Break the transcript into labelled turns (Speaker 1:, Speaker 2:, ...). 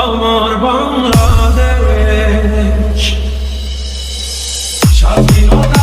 Speaker 1: আমার বাংলাদেশ। স্বাধীনতা